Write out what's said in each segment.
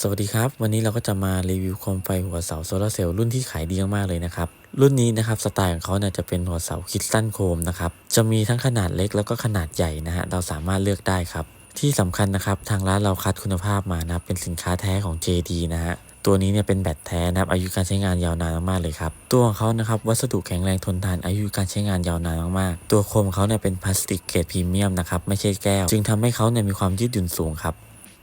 สวัสดีครับ วันนี้เราก็จะมารีวิวโคมไฟหัวเสาโซลาร์เซลล์รุ่นที่ขายดีมากเลยนะครับ รุ่นนี้นะครับสไตล์ของเขาเนี่ยจะเป็นหัวเสาคิดสั้นโคมนะครับ จะมีทั้งขนาดเล็กแล้วก็ขนาดใหญ่นะฮะเราสามารถเลือกได้ครับ ที่สำคัญนะครับทางร้านเราคัดคุณภาพมานะเป็นสินค้าแท้ของ JD นะฮะตัวนี้เนี่ยเป็นแบตแท้นะครับอายุการใช้งานยาวนานมากๆเลยครับตัวของเขานะครับวัสดุแข็งแรงทนทานอายุการใช้งานยาวนานมากๆตัวโคมของเขาเนี่ยเป็นพลาสติกเกรดพรีเมียมนะครับไม่ใช่แก้ว จึงทำให้เขาเนี่ยมีความยืดหยุ่นสูงครับ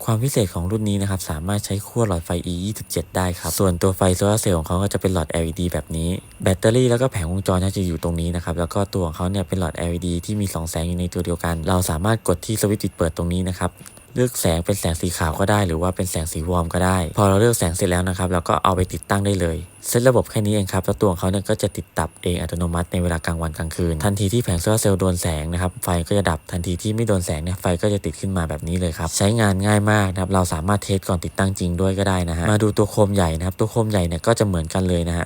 ความพิเศษของรุ่นนี้นะครับสามารถใช้ขั้วหลอดไฟ E27 ได้ครับ ส่วนตัวไฟโซลาร์เซลล์ของเขาก็จะเป็นหลอด LED แบบนี้ แบตเตอรี่แล้วก็แผงวงจรจะอยู่ตรงนี้นะครับ แล้วก็ตัวของเขาเนี่ยเป็นหลอด LED ที่มี2แสงอยู่ในตัวเดียวกัน เราสามารถกดที่สวิตช์ปิดเปิดตรงนี้นะครับ เลือกแสงเป็นแสงสีขาวก็ได้ หรือว่าเป็นแสงสีวอร์มก็ได้ พอเราเลือกแสงเสร็จแล้วนะครับเราก็เอาไปติดตั้งได้เลยเซตระบบแค่นี้เองครับแล้วตัวของเขาเนี่ยก็จะติดดับเองอัตโนมัติในเวลากลางวันกลางคืน ทันทีที่แผงโซลาร์เซลล์โดนแสงนะครับไฟก็จะดับทันทีที่ไม่โดนแสงเนี่ยไฟก็จะติดขึ้นมาแบบนี้เลยครับ ใช้งานง่ายมากนะครับเราสามารถเทสก่อนติดตั้งจริงด้วยก็ได้นะฮะมาดูตัวโคมใหญ่นะครับตัวโคมใหญ่เนี่ยก็จะเหมือนกันเลยนะฮะ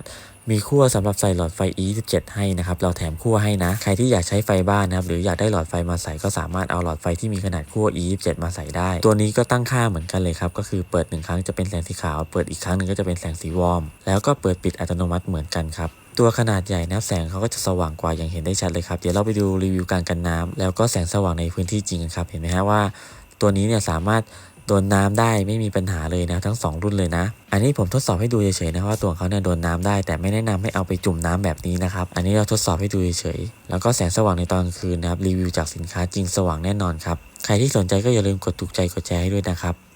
มีขั้วสำหรับใส่หลอดไฟ E17 ให้นะครับเราแถมขั้วให้นะ ใครที่อยากใช้ไฟบ้านนะครับหรืออยากได้หลอดไฟมาใส่ก็สามารถเอาหลอดไฟที่มีขนาดขั้ว E27 มาใส่ได้ ตัวนี้ก็ตั้งค่าเหมือนกันเลยครับก็คือเปิดหนึ่งครั้งจะเป็นแสงสีขาว เปิดอีกครั้งหนึ่งก็จะเป็นแสงสีวอร์มแล้วก็เปิดปิดอัตโนมัติเหมือนกันครับตัวขนาดใหญ่นับแสงเขาก็จะสว่างกว่าอย่างเห็นได้ชัดเลยครับเดี๋ยวเราไปดูรีวิวการกันน้ำแล้วก็แสงสว่างในพื้นที่จริงกันครับเห็นไหมฮะว่า ตัวนี้เนี่ยสามารถ โดนน้ำได้ไม่มีปัญหาเลยนะทั้ง 2 รุ่นเลยนะ อันนี้ผมทดสอบให้ดูเฉยๆนะว่าตัวเขาเนี่ยโดนน้ำได้ แต่ไม่แนะนำให้เอาไปจุ่มน้ำแบบนี้นะครับ อันนี้เราทดสอบให้ดูเฉยๆแล้วก็แสงสว่างในตอนคืนนะครับรีวิวจากสินค้าจริงสว่างแน่นอนครับใครที่สนใจก็อย่าลืมกดถูกใจกดแชร์ให้ด้วยนะครับ